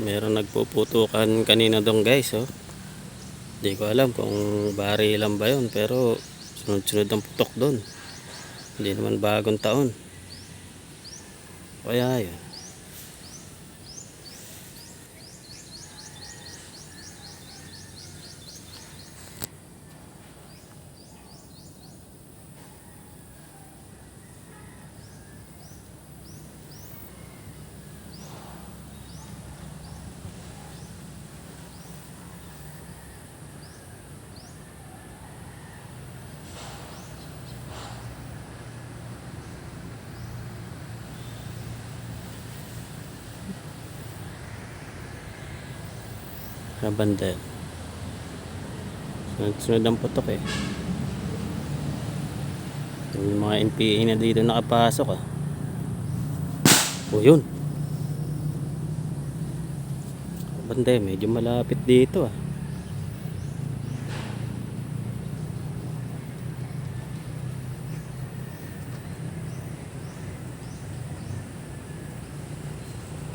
Meron nagpuputukan kanina doon guys, oh. Hindi ko alam kung bari lang ba yun, pero sunod-sunod ang putok doon. Hindi naman bagong taon. Kaya yun. Rabandel. Sunod-sunod ang putok eh. Yung mga NPA na dito nakapasok ah. O yun. Bande, medyo malapit dito ah.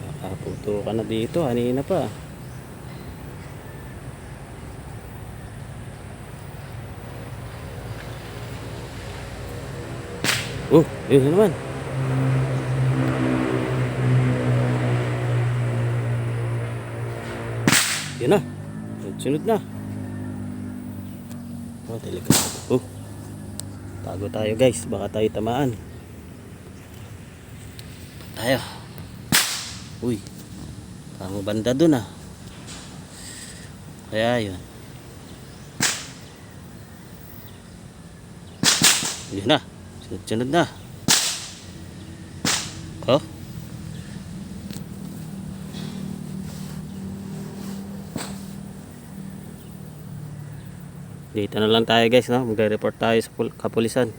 Kakaputo ka na dito, kanina pa. Oh, yun na naman. Yan na. Sunod na. Oh, delikado. Oh. Tago tayo guys. Baka tayo tamaan. Tayo. Uy. Parang banda dun ah. Kaya yun. Yun na. Sunod-sunod na. Oh. Dito na lang tayo guys, no? Magre-report tayo sa pul- kapulisan.